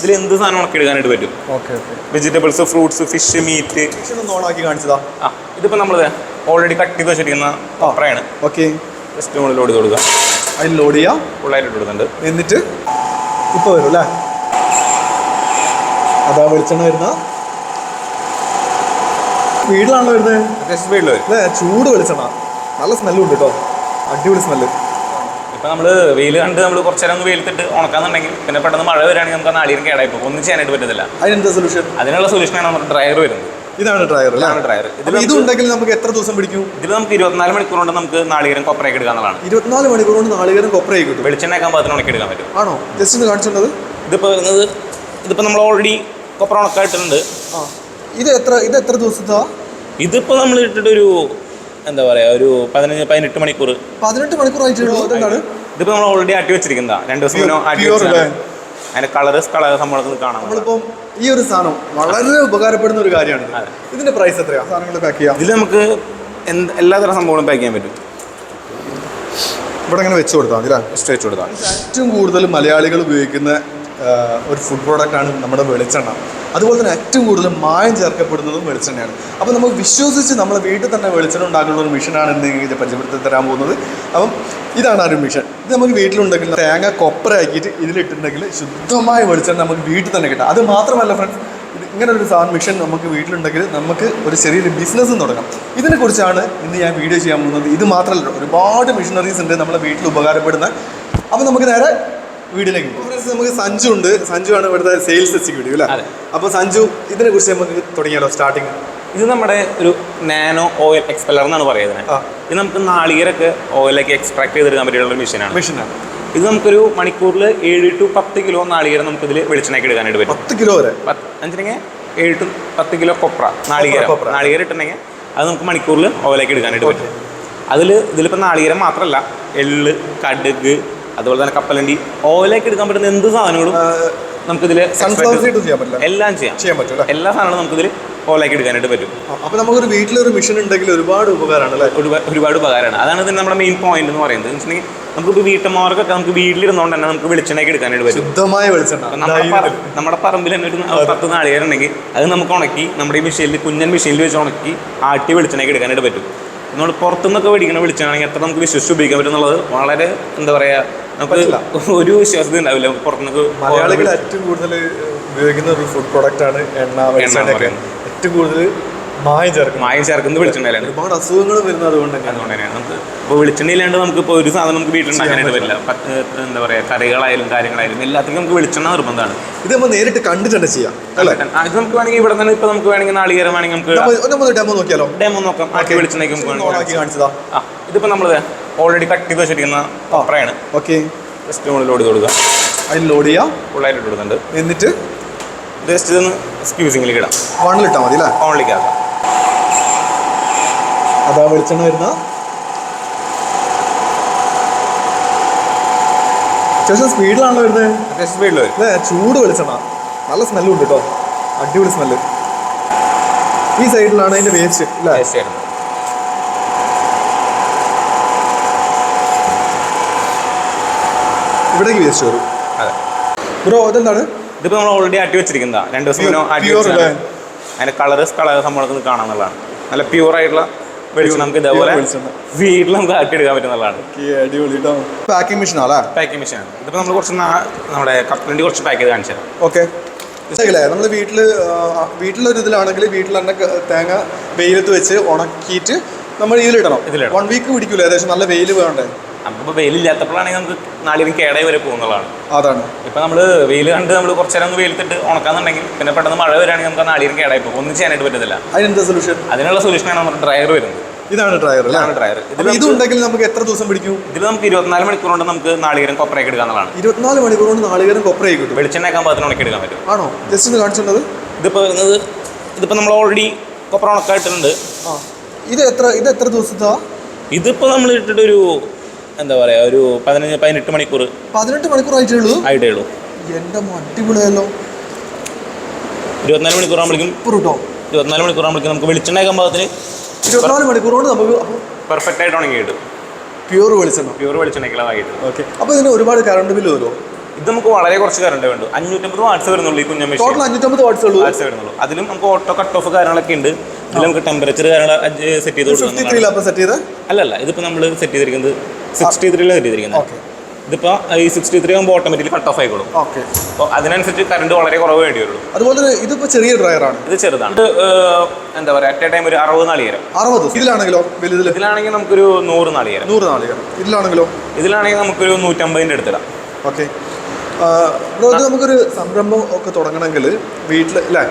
ഇതിൽ എന്ത് സാധനം ഉണക്കി എടുക്കാനായിട്ട് പറ്റും? Okay okay. Vegetables fruits fish meat ഒന്ന് ഓണാക്കി കാണിച്ചതാ. ആ ഇതിപ്പോ നമ്മൾ ഓൾറെഡി കട്ട് ചെയ്ത് വെച്ചിരിക്കുന്ന പപ്പറയാണ് ഓക്കെ. ജസ്റ്റ് നമ്മൾ ലോഡ് ചെയ്ത് കൊടുക്കുക അതിൽ ലോഡ് ചെയ്യാം. ഫുള്ളായിട്ട് ഇട്ട് കൊടുക്കുന്നുണ്ട്. എന്നിട്ട് ഇപ്പോൾ വരും അല്ലേ? അതാ വെളിച്ചെണ്ണ വരുന്ന. വീട്ടിലാണല്ലോ വരുന്നത്? സ്പീഡിൽ വരും. അല്ലേ? ചൂട് വെളിച്ചെണ്ണ. നല്ല സ്മെല്ലുണ്ട് കേട്ടോ അടിപൊളി സ്മെല്ല് ഇപ്പം നമ്മൾ വെയിൽ കണ്ട് നമ്മൾ കുറച്ച് നേരം ഒന്ന് വെയിലത്തിട്ട് ഉണക്കാന്നുണ്ടെങ്കിൽ പിന്നെ പെട്ടെന്ന് മഴ വരികയാണെങ്കിൽ നമുക്ക് നാളികേരം കേടായി പോകും. ഒന്നും ചെയ്യാനായിട്ട് പറ്റത്തില്ല. അതിനെന്താ സൊല്യൂഷൻ അതിനുള്ള സൊല്യൂഷനാണ് നമ്മുടെ ഡ്രയർ വരുന്നത്. ഇതാണ് ഡ്രയർ ഇതാണ് ഡ്രയർ ഇത് ഉണ്ടെങ്കിൽ നമുക്ക് എത്ര ദിവസം പിടിക്കും? ഇതിൽ നമുക്ക് ഇരുപത്തിനാല് മണിക്കൂർ കൊണ്ട് നമുക്ക് നാളികേരം കൊപ്രയൊക്കെ എടുക്കാന്നുള്ളതാണ് ഇരുപത്തിനാല് മണിക്കൂർ കൊണ്ട് നാളികേരം കൊപ്രയൊക്കെ കിട്ടും. വെളിച്ചെണ്ണയൊക്കെ പാകത്തിന് ഉണക്കി എടുക്കാൻ പറ്റും. ആണോ? ജസ്റ്റ് ഒന്ന് കാണിച്ചിട്ടുള്ളത് ഇതിപ്പോൾ വരുന്നത് ഇതിപ്പോൾ നമ്മൾ ഓൾറെഡി കൊപ്ര ഉണക്കായിട്ടുണ്ട്. ഇത് എത്ര ഇത് എത്ര ദിവസത്താ? ഇതിപ്പോൾ നമ്മൾ ഇട്ടിട്ടൊരു എന്താ പറയാ ഒരു പതിനഞ്ച് പതിനെട്ട് മണിക്കൂർ പതിനെട്ട് മണിക്കൂർ ഇതിപ്പോ അതെന്താണ് ഇതിപ്പോൾ നമ്മൾ ഓൾറെഡി ആട്ടി വെച്ചിരിക്കുന്നതാ. രണ്ട് ദിവസം മുന്നേ ആട്ടി? അതിന്റെ കളറ് കളർ നമ്മളൊക്കെ കാണാം നമ്മളിപ്പം ഈ ഒരു സാധനം വളരെ ഉപകാരപ്പെടുന്ന ഒരു കാര്യമാണ്. ഇതിന്റെ പ്രൈസ് എത്രയാ? സാധനങ്ങൾ പാക്ക് ചെയ്യാം. ഇതിൽ നമുക്ക് എന്ത് എല്ലാതരം സംഭവങ്ങളും പാക്ക് ചെയ്യാൻ പറ്റും. ഇവിടെ അങ്ങനെ വെച്ച് കൊടുത്താൽ മതി ജസ്റ്റ് വെച്ച് കൊടുത്താൽ ഏറ്റവും കൂടുതൽ മലയാളികൾ ഉപയോഗിക്കുന്ന ഒരു ഫുഡ് പ്രോഡക്റ്റാണ് നമ്മുടെ വെളിച്ചെണ്ണ. അതുപോലെ തന്നെ ഏറ്റവും കൂടുതൽ മായം ചേർക്കപ്പെടുന്നതും വെളിച്ചെണ്ണയാണ്. അപ്പോൾ നമുക്ക് വിശ്വസിച്ച് നമ്മൾ വീട്ടിൽ തന്നെ വെളിച്ചെണ്ണ ഉണ്ടാക്കുന്ന ഒരു മിഷനാണ് ഇന്ന് ഇത് പരിചയപ്പെടുത്തി തരാൻ പോകുന്നത്. അപ്പം ഇതാണ് ആ ഒരു മിഷൻ. ഇത് നമുക്ക് വീട്ടിലുണ്ടെങ്കിൽ തേങ്ങ കൊപ്പരയാക്കിയിട്ട് ഇതിലിട്ടുണ്ടെങ്കിൽ ശുദ്ധമായ വെളിച്ചെണ്ണ നമുക്ക് വീട്ടിൽ തന്നെ കിട്ടാം. അത് മാത്രമല്ല ഫ്രണ്ട്സ് ഇങ്ങനെ ഒരു സാധനം മിഷൻ നമുക്ക് വീട്ടിലുണ്ടെങ്കിൽ നമുക്ക് ഒരു ചെറിയൊരു ബിസിനസ്സും തുടങ്ങാം. ഇതിനെക്കുറിച്ചാണ് ഇന്ന് ഞാൻ വീഡിയോ ചെയ്യാൻ പോകുന്നത്. ഇത് മാത്രമല്ല ഒരുപാട് മിഷനറീസ് ഉണ്ട് നമ്മളെ വീട്ടിൽ ഉപകാരപ്പെടുന്ന. അപ്പോൾ നമുക്ക് നേരെ വീട്ടിലേക്ക് പോകും. Friends, നമുക്ക് സഞ്ജു ഉണ്ട്. സഞ്ജു ആണ് ഇവിടുത്തെ സെയിൽസ് എക്സിക്യൂട്ടീവ് അല്ലേ. അപ്പോൾ സഞ്ജു ഇതിനെ കുറിച്ച് നമുക്ക് തുടങ്ങിയാലോ സ്റ്റാർട്ടിങ് ഇത് നമ്മുടെ ഒരു നാനോ ഓയിൽ എക്സ്പെല്ലർ എന്നാണ് പറയുന്നത്. ഇത് നമുക്ക് നാളികരൊക്കെ ഓയിലൊക്കെ എക്സ്ട്രാക്ട് ചെയ്തെടുക്കാൻ പറ്റിയുള്ള ഒരു മെഷീനാണ് മെഷീനാണ് ഇത് നമുക്കൊരു മണിക്കൂറിൽ ഏഴ് ടു പത്ത് കിലോ നാളികേരം നമുക്ക് ഇതിൽ വെളിച്ചെണ്ണയ്ക്ക് എടുക്കാനായിട്ട് പറ്റും. പത്ത് കിലോ വരെ? എന്നുവെച്ചിട്ടുണ്ടെങ്കിൽ ഏഴ് ടു പത്ത് കിലോ കൊപ്ര നാളികേരം. നാളികേരം ഇട്ടുണ്ടെങ്കിൽ അത് നമുക്ക് മണിക്കൂറിൽ ഓയിലേക്ക് എടുക്കാനായിട്ട് പറ്റും. അതിൽ ഇതിലിപ്പോൾ നാളികേരം മാത്രമല്ല എള്ള് കടുക് അതുപോലെ തന്നെ കപ്പലണ്ടി. ഓയിലേക്ക് എടുക്കാൻ പറ്റുന്ന എന്ത് സാധനങ്ങളും നമുക്കിതിൽ സീഡ് ചെയ്യാൻ എല്ലാം ചെയ്യാം. ചെയ്യാൻ പറ്റും എല്ലാ സാധനങ്ങളും നമുക്കിതിൽ ഓയിലേക്ക് എടുക്കാനായിട്ട് പറ്റും. അപ്പോൾ നമുക്കൊരു വീട്ടിലൊരു മിഷൻ ഉണ്ടെങ്കിൽ ഒരുപാട് ഉപകാരമാണ് അല്ലേ? ഒരുപാട് ഉപകാരമാണ്. അതാണ് ഇതിന് നമ്മുടെ മെയിൻ പോയിന്റ് എന്ന് പറയുന്നത്. നമുക്ക് വെച്ചിട്ടുണ്ടെങ്കിൽ നമുക്കിപ്പോൾ വീട്ടമ്മമാർക്കൊക്കെ നമുക്ക് വീട്ടിലിരുന്നോണ്ട് തന്നെ നമുക്ക് വെളിച്ചെണ്ണയ്ക്ക് എടുക്കാനായിട്ട് പറ്റും. ശുദ്ധമായ വെളിച്ചെണ്ണ നമ്മുടെ പറമ്പിൽ തന്നെ ഒരു പത്ത് നാളികേരുണ്ടെങ്കിൽ അത് നമുക്ക് ഉണക്കി നമ്മുടെ ഈ മെഷീനിൽ കുഞ്ഞൻ മെഷീനിൽ വെച്ച് ഉണക്കി ആട്ടി വെളിച്ചെണ്ണയ്ക്ക് എടുക്കാനായിട്ട് പറ്റും. നമ്മൾ പുറത്തുനിന്നൊക്കെ മേടിക്കണ വിളിച്ചാണെങ്കിൽ എത്ര നമുക്ക് വിശ്വസിച്ച് ഉപയോഗിക്കാൻ പറ്റും എന്നുള്ളത് വളരെ എന്താ പറയുക നമുക്ക് ഒരു വിശ്വാസത ഉണ്ടാവില്ല. പുറത്തുനിന്നൊക്കെ മലയാളികൾ ഏറ്റവും കൂടുതൽ ഉപയോഗിക്കുന്ന ഒരു ഫുഡ് പ്രോഡക്റ്റ് ആണ് എണ്ണ ഏറ്റവും കൂടുതൽ മായം ചേർക്ക്. മായം ചേർക്കുന്നത് വെളിച്ചെണ്ണയിലാണ് ഒരുപാട് അസുഖങ്ങൾ വരുന്നത് അതുകൊണ്ട് തന്നെ. അതുകൊണ്ട് തന്നെയാണ്. നമുക്ക് ഇപ്പോൾ വെളിച്ചെണ്ണ ഇല്ലാണ്ട് നമുക്ക് ഇപ്പോൾ ഒരു സാധനം നമുക്ക് വീട്ടിലുണ്ടാക്കാനായിട്ട് പറ്റില്ല. എന്താ പറയുക കറികളായാലും കാര്യങ്ങളായാലും എല്ലാത്തിനും നമുക്ക് വെളിച്ചെണ്ണ നിർബന്ധമാണ്. ഇത് നമ്മൾ നേരിട്ട് കണ്ടിട്ട് തന്നെ ചെയ്യാം അല്ലേ? അത് ഇത് നമുക്ക് വേണമെങ്കിൽ ഇവിടെ തന്നെ ഇപ്പോൾ നമുക്ക് വേണമെങ്കിൽ നാളികേരം വേണമെങ്കിൽ നമുക്ക് ഡെമോ നോക്കിയാലോ? ഡെമോ നോക്കാം. ആക്കി വെളിച്ചെണ്ണയ്ക്ക് നമുക്ക് കാണിച്ചതാ. ആ ഇതിപ്പോൾ നമ്മൾ ഓൾറെഡി കട്ട് ചെയ്ത് വെച്ചിരിക്കുന്ന കൊപ്രയാണ് ഓക്കെ. ജസ്റ്റ് നമ്മൾ ലോഡ് ചെയ്ത് കൊടുക്കുക. അതിൽ ലോഡ് ചെയ്യാം. ഫുള്ളായിട്ട് കൊടുക്കുന്നുണ്ട് എന്നിട്ട്? ജസ്റ്റ് ഇതൊന്ന് സ്ക്യൂസിങ്ങിലേക്ക് ഇടാം. ഓണിലിട്ടാൽ മതി അല്ലേ? ഓണിലേക്ക് ആക്കാം. അതാ വെളിച്ചെണ്ണ വരുന്ന. അത്യാവശ്യം സ്പീഡിലാണല്ലോ വരുന്നത്. അത്യാവശ്യം സ്പീഡിൽ വരും അല്ലേ? ചൂട് വെളിച്ചെണ്ണ. നല്ല സ്മെല്ലും ഉണ്ട് കേട്ടോ അടിപൊളി സ്മെല്ല് ഈ സൈഡിലാണ് അതിന്റെ വേസ്റ്റ്. അല്ലേ? ഇവിടേക്ക് വേസ്റ്റ് വരും. അതെ. ബ്രോ ഇതെന്താണ്? ഇതിപ്പോൾ നമ്മൾ ഓൾറെഡി ആട്ടി വെച്ചിരിക്കുന്നതാണ് രണ്ട് ദിവസം? അതിന്റെ കളർ കളർ നമ്മളൊക്കെ കാണാന്നുള്ളതാണ് നല്ല പ്യൂർ ആയിട്ടുള്ള വെളിച്ചെണ്ണ നമുക്ക് ഇതേപോലെ. വീട്ടിൽ നമുക്ക് ആക്കി എടുക്കാൻ പറ്റുന്നതാണ് പാക്കിംഗ് മെഷീൻ ആണല്ലേ? പാക്കിംഗ് മെഷീൻ ആണ്. ഇതിപ്പോൾ നമ്മൾ കുറച്ച് നമ്മുടെ കപ്പലണ്ടി കുറച്ച് പാക്ക് ചെയ്ത് കാണിച്ചു തരാം ഓക്കെ നമ്മൾ വീട്ടിൽ വീട്ടിലൊരു ഇതിലാണെങ്കിൽ വീട്ടിൽ തന്നെ തേങ്ങ വെയിലത്ത് വെച്ച് ഉണക്കിയിട്ട് നമ്മൾ ഇതിലിടണം. ഇതിലിടണം. വൺ വീക്ക് പിടിക്കൂല? ഏകദേശം നല്ല വെയിൽ വേണ്ടേ? നമുക്കിപ്പോൾ വെയിലില്ലാത്തപ്പോഴാണെങ്കിൽ നമുക്ക് നാളിലും കേടായി വരെ പോകുന്നതാണ്. അതാണ്. ഇപ്പം നമ്മൾ വെയിൽ കണ്ട് നമ്മൾ കുറച്ച് നേരം വെയിലത്തിട്ട് ഉണക്കാന്നുണ്ടെങ്കിൽ പിന്നെ പെട്ടെന്ന് മഴ വരികയാണെങ്കിൽ നമുക്ക് നാളിലും കേടായി പോകും. ഒന്നും ചെയ്യാനായിട്ട് പറ്റത്തില്ല. അതിനെന്താ സൊല്യൂഷൻ അതിനുള്ള സൊല്യൂഷനാണ് നമ്മുടെ ഡ്രയർ വരുന്നത്. ഇതാണ് ഡ്രയർ ഇതാണ് ഡ്രയർ. ഇത് ഉണ്ടെങ്കിൽ നമുക്ക് എത്ര ദിവസം പിടിക്കും? ഇതിൽ നമുക്ക് ഇരുപത്തിനാല് മണിക്കൂർ കൊണ്ട് നമുക്ക് നാളികേരം കൊപ്രയൊക്കെ എടുക്കാവുന്നതാണ് ഇരുപത്തിനാല് മണിക്കൂർ കൊണ്ട് നാളികേരം കൊപ്രയൊക്കെ കിട്ടും. വെളിച്ചെണ്ണയൊക്കെ പതിനൊന്ന് മണിക്ക് എടുക്കാൻ പറ്റും. ആണോ? ജസ്റ്റ് ഒന്ന് കാണിച്ചിട്ടുള്ളത് ഇതിപ്പോ വരുന്നത് ഇതിപ്പോൾ നമ്മൾ ഓൾറെഡി കൊപ്ര ഉണക്കായിട്ടുണ്ട് ഇത് എത്ര ഇത് എത്ര ദിവസത്താ? ഇതിപ്പോ നമ്മൾ ഇട്ടിട്ട് ഒരു എന്താ പറയുക ഒരു പതിനഞ്ച് പതിനെട്ട് മണിക്കൂർ പതിനെട്ട് മണിക്കൂർ ആയിട്ടേ ഉള്ളൂ ആയിട്ടേ ഉള്ളൂ എന്റെ അടിപൊളിയല്ലോ. ഇരുപത്തിനാല് മണിക്കൂർ ആകുമ്പോഴേക്കും ഇരുപത്തിനാല് മണിക്കൂർ ആകുമ്പോഴേക്കും നമുക്ക് വെളിച്ചെണ്ണയൊക്കെ പാകത്തിന് ഇരുപത്തിനാല് മണിക്കൂർ കൊണ്ട് നമുക്ക് പെർഫെക്റ്റ് ആയിട്ട് ഉണങ്ങി കിട്ടും പ്യൂർ വെളിച്ചെണ്ണ. പ്യൂർ വെളിച്ചെണ്ണയ്ക്കുള്ള കിട്ടും ഓക്കെ അപ്പോൾ ഇതിന് ഒരുപാട് കറണ്ട് ബില്ല് വരുമോ? ഇത് നമുക്ക് വളരെ കുറച്ച് കറണ്ട് വേണ്ടു. അഞ്ഞൂറ്റമ്പത് വാട്സ് വരുന്നുള്ളൂ ഈ കുഞ്ഞമ്മ മെഷീൻ ടോട്ടൽ അഞ്ഞൂറ്റമ്പത് വാട്സ് ഉള്ളൂ. വാട്സ് വരുന്നുള്ളൂ. അതിലും നമുക്ക് ഓട്ടോ കട്ട് ഓഫ് കാര്യങ്ങളൊക്കെ ഉണ്ട്. ഇതിൽ നമുക്ക് ടെമ്പറേച്ചർ കാര്യങ്ങൾ സെറ്റ് ചെയ്ത് കൊടുക്കുന്നത് അല്ല അല്ലല്ല ഇതിപ്പോൾ നമ്മൾ സെറ്റ് ചെയ്തിരിക്കുന്നത് സിക്സ്റ്റി ത്രീയിലാണ് സെറ്റ് ചെയ്തിരിക്കുന്നത്. ഓക്കെ ഇതിപ്പോൾ ഈ സിക്സ്റ്റി ത്രീ ആകുമ്പോൾ ഓട്ടോമാറ്റിക്കലി കട്ട് ഓഫ് ആയിക്കോളും. ഓക്കെ അപ്പോൾ അതിനനുസരിച്ച് കറണ്ട് വളരെ കുറവ് വേണ്ടി വരുള്ളൂ. അതുപോലെ ഇതിപ്പോ ഇതിപ്പോൾ ചെറിയ ഡ്രയറാണ് ഇത് ചെറുതാണ്. ഇത് എന്താ പറയുക അറ്റ് എ ടൈം ഒരു അറുപത് നാളികേരം. അറുപത് ഇതിലാണെങ്കിലോ വലുതിൽ ഇതിലാണെങ്കിൽ നമുക്കൊരു നൂറ് നാളികേരം. നൂറ് നാളികേരം. ഇതിലാണെങ്കിലോ? ഇതിലാണെങ്കിൽ നമുക്കൊരു നൂറ്റമ്പതിന്റെ അടുത്തിടാം. ഓക്കെ നമുക്കൊരു സംരംഭം ഒക്കെ തുടങ്ങണമെങ്കിൽ വീട്ടിൽ അല്ലേ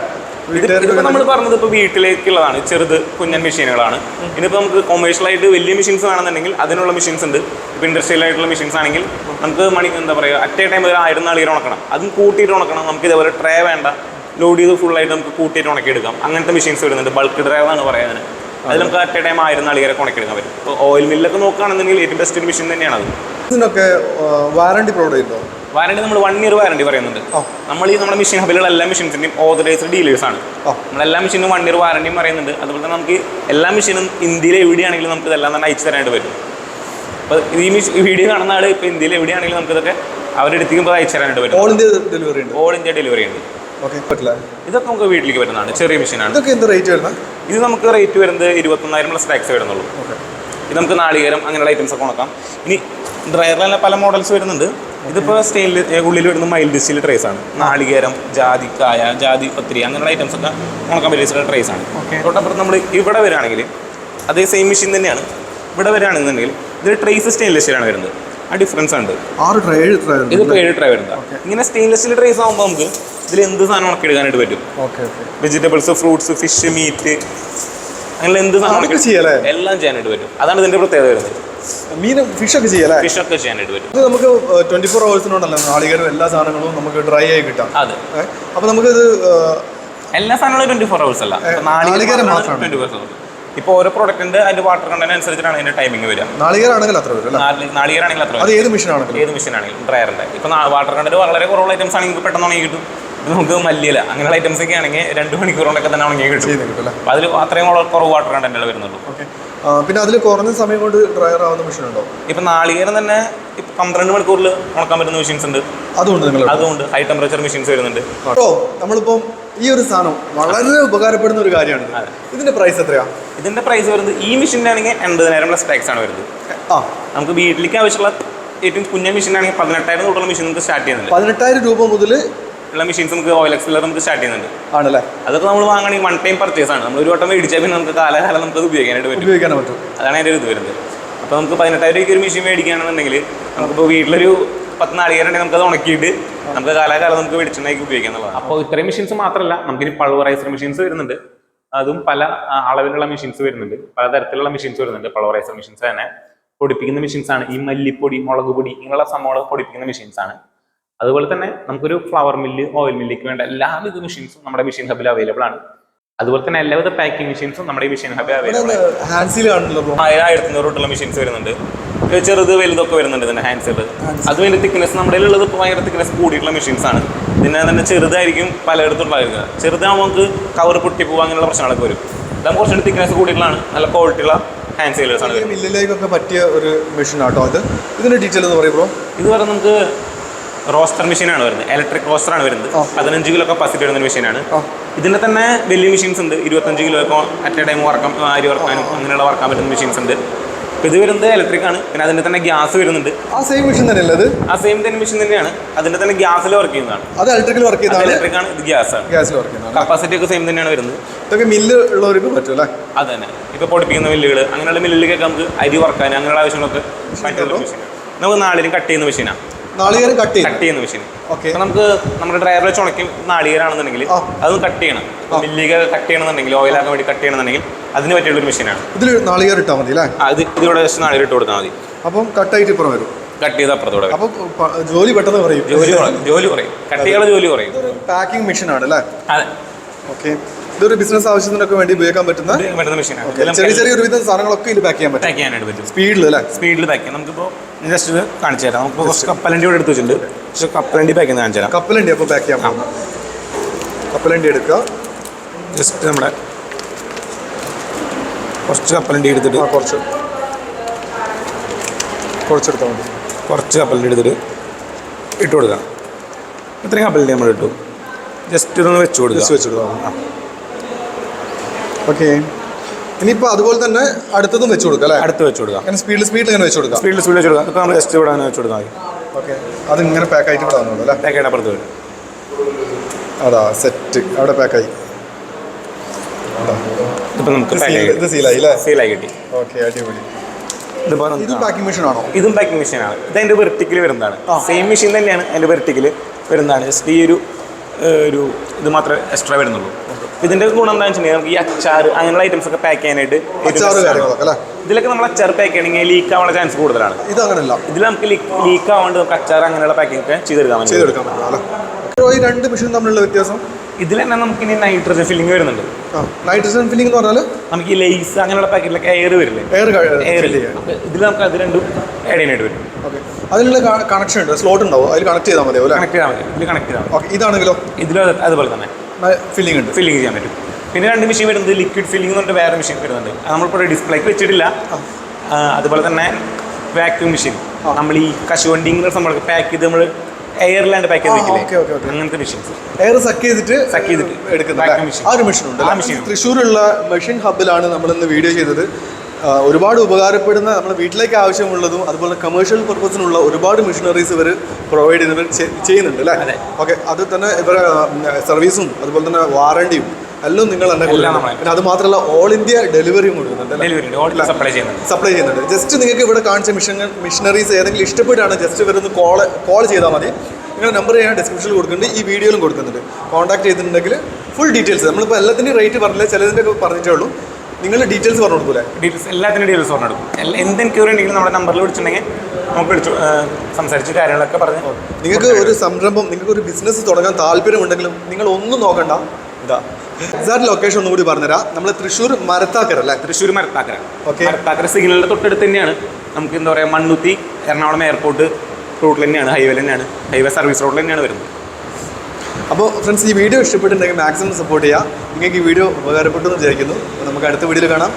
ഇതിപ്പോൾ നമ്മൾ പറഞ്ഞത് ഇപ്പോൾ വീട്ടിലേക്കുള്ളതാണ്. ചെറുത് കുഞ്ഞൻ മെഷീനുകളാണ്. ഇനിയിപ്പോൾ നമുക്ക് കൊമേഴ്ഷ്യൽ ആയിട്ട് വലിയ മെഷീൻസ് വേണമെന്നുണ്ടെങ്കിൽ അതിനുള്ള മെഷീൻസ് ഉണ്ട്. ഇപ്പോൾ ഇൻഡസ്ട്രിയൽ ആയിട്ടുള്ള മെഷീൻസ് ആണെങ്കിൽ നമുക്ക് മണി എന്താ പറയുക അറ്റ് എ ടൈം ഒരു ആയിരം നാളികേരം ഉണക്കണം. അതും കൂട്ടിയിട്ട് ഉണക്കണം. നമുക്ക് ഇതേപോലെ ട്രേ വേണ്ട. ലോഡ് ചെയ്ത് ഫുള്ളായിട്ട് നമുക്ക് കൂട്ടിയിട്ട് ഉണക്കിയെടുക്കാം. അങ്ങനത്തെ മെഷീൻസ് വരുന്നുണ്ട്. ബൾക്ക് ഡ്രൈവ് എന്നാണ് പറയുന്നത്. അതിൽ നമുക്ക് അറ്റ് എ ടൈം ആയിരം നാളികേരം ഉണക്കിയെടുക്കാൻ പറ്റും. ഇപ്പോൾ ഓയിൽ മില്ലൊക്കെ നോക്കുകയാണെന്നുണ്ടെങ്കിൽ ഏറ്റവും ബെസ്റ്റ് മെഷീൻ തന്നെയാണ് അത്. ഇതിനൊക്കെ വാറണ്ടി പ്രൊവൈഡ് ഉണ്ടോ വാറണ്ടി നമ്മൾ വൺ ഇയർ വാറണ്ടി പറയുന്നുണ്ട്. നമ്മൾ ഈ നമ്മുടെ മെഷീൻ ഹബിലുള്ള എല്ലാ മെഷീൻസിന്റെയും ഓതറൈസ്ഡ് ഡീലേഴ്സ് ആണ്. നമ്മൾ എല്ലാ മെഷീനും വൺ ഇയർ വാറണ്ടിയും പറയുന്നുണ്ട്. അതുപോലെ തന്നെ നമുക്ക് എല്ലാ മെഷീനും ഇന്ത്യയിൽ എവിടെയാണെങ്കിലും നമുക്ക് ഇതെല്ലാം തന്നെ അയച്ചു തരാനായിട്ട് വരും അപ്പോൾ ഈ മെഷീൻ വീഡിയോ കാണുന്ന ആൾ ഇപ്പോൾ ഇന്ത്യയിൽ എവിടെയാണെങ്കിലും നമുക്ക് ഇതൊക്കെ അവരുടെ അടുത്തേക്ക് അയച്ചു തരാനായിട്ട് വരും ഓൾ ഇന്ത്യ ഡെലിവറി ഉണ്ട്. ഓൾ ഇന്ത്യ ഡെലിവറി ഉണ്ട്. ഇതൊക്കെ നമുക്ക് വീട്ടിലേക്ക് വരുന്നതാണ്. ചെറിയ മെഷീനാണ് ഇതൊക്കെ എന്ത് റേറ്റ് വരുന്നത്? ഇത് നമുക്ക് റേറ്റ് വരുന്നത് ഇരുപത്തൊന്നായിരം പ്ലസ് ടാക്സ് വരുന്നുള്ളൂ. ഇത് നമുക്ക് നാളികേരം അങ്ങനെയുള്ള ഐറ്റംസ് ഒക്കെ ഉണക്കാം ഇനി ഡ്രയറിൽ തന്നെ പല മോഡൽസ് വരുന്നുണ്ട്. ഇതിപ്പോൾ സ്റ്റെയിൻ ഉള്ളിൽ വരുന്ന മൈൽഡ് സ്റ്റീൽ ട്രേസ് ആണ്. നാളികേരം ജാതിക്കായ ജാതി പത്രി അങ്ങനെയുള്ള ഐറ്റംസ് ഒക്കെ ഉണക്കാൻ പറ്റിയ ട്രേസ് ആണ്. തൊട്ടപ്പുറത്ത് നമ്മൾ ഇവിടെ വരികയാണെങ്കിൽ അതേ സെയിം മെഷീൻ തന്നെയാണ്. ഇവിടെ വരികയാണെന്നുണ്ടെങ്കിൽ ഇതൊരു ട്രേസ് സ്റ്റെയിൻലെസ് സ്റ്റീലാണ് വരുന്നത്. ആ ഡിഫറൻസ് ഉണ്ട് ആറ് ട്രൈ ഏഴ് ട്രൈ ഇതിപ്പോൾ ഏഴ് ട്രേ വരുന്നത്. ഇങ്ങനെ സ്റ്റെയിൻലെസ് സ്റ്റീൽ ട്രേസ് ആകുമ്പോൾ നമുക്ക് ഇതിൽ എന്ത് സാധനം ഉണക്കിയെടുക്കാനായിട്ട് പറ്റും? വെജിറ്റബിൾസ് ഫ്രൂട്ട്സ് ഫിഷ് മീറ്റ് അങ്ങനെ എന്ത് സാധനം എല്ലാം ചെയ്യാനായിട്ട് പറ്റും. അതാണ് ഇതിന്റെ പ്രത്യേകത വരുന്നത്. മീനും ഫിഷൊക്കെ ചെയ്യല്ലേ? ഫിഷ് ഒക്കെ ചെയ്യാനായിട്ട് പറ്റും. ഇത് നമുക്ക് ട്വന്റി ഫോർ ഹവേഴ്സിനോടല്ലോ നാളികേരം എല്ലാ സാധനങ്ങളും നമുക്ക് ഡ്രൈ ആയി കിട്ടാം. അതെ? അപ്പൊ നമുക്കിത് ഏഹ്, എല്ലാ സാധനങ്ങളും ട്വന്റി ഫോർ ഹവേഴ്സ് അല്ല. നാളികേരം മാത്രമാണ്. ട്വന്റി ഫോർ അവേഴ്സ് ഇപ്പോൾ ഓരോ പ്രോഡക്റ്റിന്റെ അതിന്റെ വാട്ടർ കണ്ടന്റ് അനുസരിച്ചിട്ടാണ് അതിന്റെ ടൈമിംഗ് വരിക. നാളികേരാണെങ്കിൽ അത്ര വരും നാളികേരാണെങ്കിൽ അത്ര അത് ഏത് മെഷീൻ ആണെങ്കിലും. ഏത് മെഷീൻ ആണെങ്കിലും. ഡ്രയറിന്റെ ഇപ്പൊ വാട്ടർ കണ്ടന്റ് വളരെ കുറവുള്ള ഐറ്റംസ് ആണെങ്കിൽ പെട്ടെന്ന് ഉണങ്ങി കിട്ടും. ഇത് നമുക്ക് മല്ലിയില അങ്ങനെയുള്ള ഐറ്റംസ് ഒക്കെ ആണെങ്കിൽ രണ്ട് മണിക്കൂർ കൊണ്ടൊക്കെ തന്നെ ഉണങ്ങി കിട്ടും. അതിൽ അത്രയും കുറവ് വാട്ടർ കണ്ടന്റ് വരുന്നുള്ളൂ. ഓക്കെ പിന്നെ അതിൽ കുറഞ്ഞ സമയം കൊണ്ട് ഡ്രയർ ആവുന്ന മെഷീൻ ഉണ്ടോ? ഇപ്പൊ നാളികേരം തന്നെ പന്ത്രണ്ട് മണിക്കൂറിൽ ഉണക്കാൻ പറ്റുന്ന മെഷീൻസ് ഉണ്ട്. അതുകൊണ്ട് നിങ്ങൾ അതുകൊണ്ട് ഹൈ ടെമ്പറേച്ചർ മെഷീൻസ് വരുന്നുണ്ട്. കേട്ടോ നമ്മളിപ്പം ഈ ഒരു സാധനം വളരെ ഉപകാരപ്പെടുന്ന ഒരു കാര്യമാണ്. ഇതിന്റെ പ്രൈസ് എത്രയാ? ഇതിന്റെ പ്രൈസ് വരുന്നത് ഈ മെഷീന്റെ ആണെങ്കിൽ എൺപതിനായിരം പ്ലസ് ടാക്സ് ആണ് വരുന്നത്. ആ. നമുക്ക് വീട്ടിലേക്ക് ആവശ്യമുള്ള ഏറ്റവും കുഞ്ഞ മെഷീൻ ആണെങ്കിൽ പതിനെട്ടായിരം തൊട്ടുള്ള മെഷീൻ നമുക്ക് സ്റ്റാർട്ട് ചെയ്യുന്നുണ്ട്. പതിനെട്ടായിരം രൂപ മുതൽ ഉള്ള മെഷീൻസ് നമുക്ക് ഓയിൽ എക്സ്പ്ലർ നമുക്ക് സ്റ്റാർട്ട് ചെയ്യുന്നുണ്ട്. ആണല്ലേ? അതൊക്കെ നമ്മൾ വാങ്ങണമെങ്കിൽ വൺ ടൈം പർച്ചേസ് ആണ്. നമ്മൾ ഒരു വട്ടം മേടിച്ചാൽ പിന്നെ നമുക്ക് കാലകാലം നമുക്ക് അത് ഉപയോഗിക്കാനായിട്ട് പറ്റും. ഉപയോഗിക്കാൻ പറ്റും. അതാണ് അതിന്റെ ഒരു ഇത് വരുന്നത്. അപ്പോൾ നമുക്ക് പതിനെട്ടായിരം രൂപയ്ക്ക് ഒരു മെഷീൻ മേടിക്കുകയാണെന്നുണ്ടെങ്കിൽ നമുക്കിപ്പോൾ വീട്ടിലൊരു പത്ത് നാളികേരുണ്ടെങ്കിൽ നമുക്കത് ഉണക്കിയിട്ട് നമുക്ക് കാലാകാലം നമുക്ക് വെളിച്ചെണ്ണയ്ക്ക് ഉപയോഗിക്കാം എന്നുള്ളതാണ്. അപ്പോൾ ഇത്രയും മെഷീൻസ് മാത്രമല്ല നമുക്കിനി പൾവറൈസർ മെഷീൻസ് വരുന്നുണ്ട്. അതും പല അളവിലുള്ള മെഷീൻസ് വരുന്നുണ്ട്. പലതരത്തിലുള്ള മെഷീൻസ് വരുന്നുണ്ട്. പൾവറൈസർ മെഷീൻസ് തന്നെ പൊടിപ്പിക്കുന്ന മെഷീൻസ് ആണ്. ഈ മല്ലിപ്പൊടി മുളക് പൊടി ഇങ്ങനെയുള്ള സംഭവങ്ങൾ പൊടിപ്പിക്കുന്ന മെഷീൻസ് ആണ്. അതുപോലെ തന്നെ നമുക്കൊരു ഫ്ലവർ മില്ല് ഓയിൽ മില്ലിക്ക് വേണ്ട എല്ലാവിധ മെഷീൻസും നമ്മുടെ മെഷീൻ ഹബിൽ അവൈലബിൾ ആണ്. അതുപോലെ തന്നെ എല്ലാവിധ പാക്കിംഗ് മെഷീൻസും നമ്മുടെ ഈ മെഷീൻ ഹബിൽ അവൈലബിൾ ബ്രോ ആയിരത്തി നൂറ് തൊട്ടുള്ള മെഷീൻസ് വരുന്നുണ്ട്. ചെറുത് വലുതൊക്കെ വരുന്നുണ്ട് ഇതിന്റെ ഹാൻഡ്സിൽ അതും ഇതിന്റെ തിക്നെസ് നമ്മുടെ ഉള്ളത് ഭയങ്കര തിക്നെസ് കൂടിയിട്ടുള്ള മെഷീൻസ് ആണ്. പിന്നെ തന്നെ ചെറുതായിരിക്കും പലയിടത്തും ഉണ്ടായിരിക്കുക ചെറുതാകുമ്പോൾ നമുക്ക് കവർ പൊട്ടി പോകുക അങ്ങനെയുള്ള പ്രശ്നങ്ങളൊക്കെ വരും. ഇതാകുമ്പോൾ കുറച്ചുകൂടി തിക്നെസ് കൂടിയിട്ടുള്ളതാണ്. നല്ല ക്വാളിറ്റിയുള്ള ഹാൻഡ് സെയിലേഴ്സ് ആണ് മില്ലിലേക്കൊക്കെ പറ്റിയ ഒരു മെഷീൻ ആട്ടോ ഇത് ഇതിന്റെ ഡീറ്റെയിൽ എന്ന് പറയുമ്പോൾ ഇത് പറഞ്ഞാൽ നമുക്ക് റോസ്റ്റർ ആണ് വരുന്നത്. ഇലക്ട്രിക് റോസ്റ്റർ ആണ് വരുന്നത്. പതിനഞ്ച് കിലോ കപ്പാസിറ്റി വരുന്ന മെഷീനാണ്. ആണ് ഇതിന്റെ തന്നെ വലിയ മെഷീൻസ് ഉണ്ട്. ഇരുപത്തഞ്ച് കിലോ ഒക്കെ അറ്റ് എ ടൈം വറക്കാൻ അരി വറക്കാനും അങ്ങനെയുള്ള വറക്കാൻ പറ്റുന്ന മെഷീൻസ് ഉണ്ട്. ഇത് വരുന്നത് ഇലക്ട്രിക് ആണ്. പിന്നെ അതിന്റെ തന്നെ ഗ്യാസ് വരുന്നുണ്ട്. ആ സെയിം മെഷീൻ തന്നെയല്ലേ ആ സെയിം തന്നെ മെഷീൻ തന്നെയാണ്. അതിന്റെ തന്നെ ഗ്യാസിൽ വർക്ക് ചെയ്യുന്നതാണ്. അത് ഇലക്ട്രിക്കൽ വർക്ക് ചെയ്യുന്നത് ഇലക്ട്രിക് ആണ്. ഇത് ഗ്യാസ് ആണ്. ഗ്യാസിൽ വർക്ക് ചെയ്യുന്നത് കപ്പാസിറ്റി ഒക്കെ സെയിം തന്നെയാണ് വരുന്നത്. ഇതൊക്കെ മില്ല് ഉള്ളവർക്ക് പറ്റും അല്ലേ? അത് തന്നെ. ഇപ്പൊ പൊടിപ്പിക്കുന്ന മില്ലുകൾ അങ്ങനെയുള്ള മില്ലിലേക്കൊക്കെ നമുക്ക് അരി വറക്കാൻ അങ്ങനെയുള്ള ആവശ്യങ്ങളൊക്കെ പറ്റുന്ന മെഷീനാണ് നമുക്ക് നാളിലും കട്ട് ചെയ്യുന്ന മെഷീനാണ് നാളികേരം കട്ട് കട്ട് ചെയ്യും ചെയ്യുന്ന മെഷീൻ ഓക്കെ നമുക്ക് നമ്മുടെ ഡ്രൈവർ വെച്ച് ഉണക്കി നാളികേരാണെന്നുണ്ടെങ്കിൽ അത് കട്ട് ചെയ്യണം. മില്ലികൾ കട്ട് ചെയ്യണമെന്നുണ്ടെങ്കിൽ ഓയിലാക്കാൻ വേണ്ടി കട്ട് ചെയ്യണമെന്നുണ്ടെങ്കിൽ അതിന് പറ്റിയുള്ള ഒരു മെഷീനാണ് ഇതിൽ നാളികേരം ഇട്ടാൽ മതി അല്ലേ? അത് ഇതിലൂടെ ജസ്റ്റ് നാളികേരം ഇട്ട് കൊടുത്താൽ മതി. അപ്പം കട്ടായിട്ട് ഇപ്പുറം വരും. കട്ട് ചെയ്ത് അപ്പുറത്തോടെ അപ്പോൾ ജോലി പെട്ടെന്ന് പറയും ജോലി ജോലി കുറയും. കട്ട് ജോലി കുറയും. പാക്കിംഗ് മെഷീൻ ആണ് അല്ലേ? അതെ. ഓക്കെ ഇതൊരു ബിസിനസ് ആവശ്യത്തിനൊക്കെ വേണ്ടി ഉപയോഗിക്കാൻ പറ്റുന്ന പറ്റുന്ന മെഷീനാണ് ചെറിയ ചെറിയ ഒരുവിധം സാധനങ്ങളൊക്കെ ഇതിൽ പാക്ക് ചെയ്യാൻ പറ്റും. സ്പീഡിൽ അല്ലേ? സ്പീഡിൽ പാക്ക് ചെയ്യാം. നമുക്കിപ്പോൾ ജസ്റ്റ് ഇത് കാണിച്ചു തരാം. നമുക്ക് കുറച്ച് കപ്പലണ്ടി ഇവിടെ എടുത്ത് വെച്ചിട്ടുണ്ട്. പക്ഷേ കപ്പലണ്ടി പാക്ക് ചെയ്യുന്നത് കാണിച്ചു തരാം. കപ്പലണ്ടി അപ്പോൾ പാക്ക് ചെയ്യാം. കപ്പലണ്ടി എടുക്കുക. ജസ്റ്റ് നമ്മുടെ കുറച്ച് കപ്പലണ്ടി എടുത്തിട്ട് കുറച്ച്. കുറച്ചെടുത്താൽ മതി. കുറച്ച് കപ്പലണ്ടി എടുത്തിട്ട് ഇട്ട് കൊടുക്കാം. ഇത്രയും കപ്പലണ്ടി നമ്മൾ ഇട്ടു. ജസ്റ്റ് ഇതൊന്ന് വെച്ച് കൊടുക്കുക ജസ്റ്റ് കൊടുക്കാം. ഓക്കെ ഇനിയിപ്പോൾ അതുപോലെ തന്നെ അടുത്തതും വെച്ച് കൊടുക്കാം അല്ലേ? അടുത്ത് വെച്ച് കൊടുക്കാം. സ്പീഡിൽ സ്പീഡിൽ ഇങ്ങനെ വെച്ച് കൊടുക്കാം. സ്പീഡിൽ സ്പീഡിൽ വെച്ച് കൊടുക്കാം. നമ്മൾ ജസ്റ്റ് ഇവിടെ അങ്ങനെ വെച്ച് ഓക്കെ അത് ഇങ്ങനെ പാക്ക് ആയിട്ട് ഇവിടെ വന്നോളൂ അല്ലേ? പാക്കേറ്റ് അപ്പുറത്ത് വരും. അതാ സെറ്റ് അവിടെ പാക്കായി ഇപ്പം നമുക്ക് ഇത് സീലായി അല്ലേ? സീലായി കിട്ടി. ഓക്കെ അടിപൊളി. ഇതും പാക്കിംഗ് മെഷീൻ ആണോ? ഇതും പാക്കിംഗ് മെഷീനാണ് ഇത് അതിന്റെ വെർട്ടിക്കൽ വരുന്നതാണ്. സെയിം മെഷീൻ തന്നെയാണ് അതിന്റെ വെർട്ടിക്കൽ വരുന്നതാണ്. ജസ്റ്റ് ഈ ഒരു ഒരു ഇത് മാത്രമേ എക്സ്ട്രാ വരുന്നുള്ളൂ. ഇതിന്റെ ഗുണം എന്താണെന്ന് വെച്ചിട്ടുണ്ടെങ്കിൽ നമുക്ക് ഈ അച്ചാർ അങ്ങനെയുള്ള ഐറ്റംസ് ഒക്കെ പാക്ക് ചെയ്യാനായിട്ട് ഇതിലൊക്കെ നമ്മൾ അച്ചാർ പാക്ക് ചെയ്യണമെങ്കിൽ ലീക്ക് ആവാനുള്ള ചാൻസ് കൂടുതലാണ്. ഇത് അങ്ങനെയല്ല. ഇതിൽ നമുക്ക് ലീക്ക് ആവാണ്ട് നമുക്ക് അച്ചാർ അങ്ങനെയുള്ള പാക്കിംഗ് ഒക്കെ ചെയ്തെടുക്കാൻ പറ്റും. ഈ രണ്ട് മെഷീൻ തമ്മിലുള്ള വ്യത്യാസം? ഇതിൽ തന്നെ നമുക്ക് ഇനി നൈട്രജൻ ഫില്ലിംഗ് വരുന്നുണ്ട്. നൈട്രജൻ ഫില്ലിംഗ് എന്ന് പറഞ്ഞാൽ നമുക്ക് ഈ ലേസ് അങ്ങനെയുള്ള പാക്കറ്റിലൊക്കെ എയർ വരില്ലേ? എയർ എയർ ഇതിൽ നമുക്ക് അത് രണ്ടും ആഡ് ചെയ്യാനായിട്ട് വരും ഓക്കെ. അതിനുള്ള കണക്ഷൻ ഉണ്ട് സ്ലോട്ട് ഉണ്ടാവും അതിൽ കണക്ട് ചെയ്താൽ മതി കണക്ട് ചെയ്താൽ മതി. ഇതിൽ കണക്ട് ചെയ്താൽ ഓക്കെ ഇതാണെങ്കിലോ? ഇതിലും അതുപോലെ തന്നെ. ഫില്ലിംഗ് ഉണ്ട്. ഫില്ലിംഗ് ചെയ്യാൻ പറ്റും. പിന്നെ രണ്ട് മെഷീൻ വരുന്നത് ലിക്വിഡ് ഫില്ലിംഗ് എന്ന് പറഞ്ഞിട്ട് വേറെ മെഷീൻ വരുന്നുണ്ട്. അത് നമ്മളിപ്പോൾ ഡിസ്പ്ലേക്ക് വെച്ചിട്ടില്ല. അതുപോലെ തന്നെ വാക്യൂം മെഷീൻ നമ്മൾ ഈ കശുവണ്ടി നമ്മൾ പാക്ക് ചെയ്ത് നമ്മൾ എയറിലാണ്ട് പാക്ക് ചെയ്ത്. അങ്ങനത്തെ മെഷീൻസ് എയർ സക്ക് ചെയ്തിട്ട് സക്ക് ചെയ്തിട്ട് എടുക്കുന്ന? ആ ഒരു മെഷീൻ ഉണ്ട് ആ മെഷീൻ. തൃശ്ശൂരുള്ള മെഷീൻ ഹബിലാണ് നമ്മൾ ഇന്ന് വീഡിയോ ചെയ്തത്. ഒരുപാട് ഉപകാരപ്പെടുന്ന നമ്മുടെ വീട്ടിലേക്ക് ആവശ്യമുള്ളതും അതുപോലെ കമേഴ്ഷ്യൽ പർപ്പസിനുള്ള ഒരുപാട് മെഷീനറീസ് ഇവർ പ്രൊവൈഡ് ചെയ്യുന്നവർ ചെയ്യുന്നുണ്ട് അല്ലേ. ഓക്കെ അത് തന്നെ ഇവരെ സർവീസും അതുപോലെ തന്നെ വാറണ്ടിയും എല്ലാം നിങ്ങൾ തന്നെ പിന്നെ അത് മാത്രമല്ല ഓൾ ഇന്ത്യ ഡെലിവറിയും കൊടുക്കുന്നുണ്ട് സപ്ലൈ ചെയ്യുന്നുണ്ട്. സപ്ലൈ ചെയ്യുന്നുണ്ട്. ജസ്റ്റ് നിങ്ങൾക്ക് ഇവിടെ കാണിച്ച മിഷൻ മിഷനറീസ് ഏതെങ്കിലും ഇഷ്ടപ്പെട്ടാണ് ജസ്റ്റ് ഇവരൊന്ന് കോൾ കോൾ ചെയ്താൽ മതി. നിങ്ങളുടെ നമ്പർ ഞാൻ ഡിസ്ക്രിപ്ഷനിൽ കൊടുക്കുന്നുണ്ട്. ഈ വീഡിയോയിലും കൊടുക്കുന്നുണ്ട്. കോൺടാക്ട് ചെയ്തിട്ടുണ്ടെങ്കിൽ ഫുൾ ഡീറ്റെയിൽസ് നമ്മളിപ്പോൾ എല്ലാത്തിന്റെയും റേറ്റ് പറഞ്ഞില്ല? ചിലതിന്റെ ഒക്കെ പറഞ്ഞിട്ടേ ഉള്ളൂ. നിങ്ങൾ ഡീറ്റെയിൽസ് പറഞ്ഞു കൊടുക്കൂലേ ഡീറ്റെയിൽസ് എല്ലാത്തിനും ഡീറ്റെയിൽസ് പറഞ്ഞു കൊടുക്കും എന്ത് എൻക്വയറി ഉണ്ടെങ്കിലും നമ്മുടെ നമ്പറിൽ വിളിച്ചിട്ടുണ്ടെങ്കിൽ നമുക്ക് വിളിച്ചു സംസാരിച്ച് കാര്യങ്ങളൊക്കെ പറഞ്ഞു നിങ്ങൾക്ക് ഒരു സംരംഭം നിങ്ങൾക്ക് ഒരു ബിസിനസ് തുടങ്ങാൻ താല്പര്യമുണ്ടെങ്കിലും നിങ്ങൾ ഒന്നും നോക്കണ്ട. ഇതാ. എക്സാക്ട് ലൊക്കേഷൻ ഒന്നും ഒന്നുകൂടി പറഞ്ഞുതരാം. നമ്മൾ തൃശ്ശൂർ മരത്താക്കര അല്ലേ? തൃശ്ശൂർ മരത്താക്കര. ഓക്കെ മരത്താക്കര സിഗ്നലിന്റെ തൊട്ടടുത്ത് തന്നെയാണ്. നമുക്ക് എന്താ പറയുക മണ്ണുത്തി എറണാകുളം എയർപോർട്ട് റൂട്ടിൽ തന്നെയാണ് ഹൈവേ തന്നെയാണ്. ഹൈവേ സർവീസ് റോഡിൽ തന്നെയാണ് വരുന്നത്. അപ്പോൾ ഫ്രണ്ട്സ് ഈ വീഡിയോ ഇഷ്ടപ്പെട്ടിട്ടുണ്ടെങ്കിൽ മാക്സിമം സപ്പോർട്ട് ചെയ്യുക. നിങ്ങൾക്ക് ഈ വീഡിയോ ഉപകാരപ്പെട്ടു എന്ന് വിചാരിക്കുന്നു. നമുക്ക് അടുത്ത വീഡിയോയിൽ കാണാം.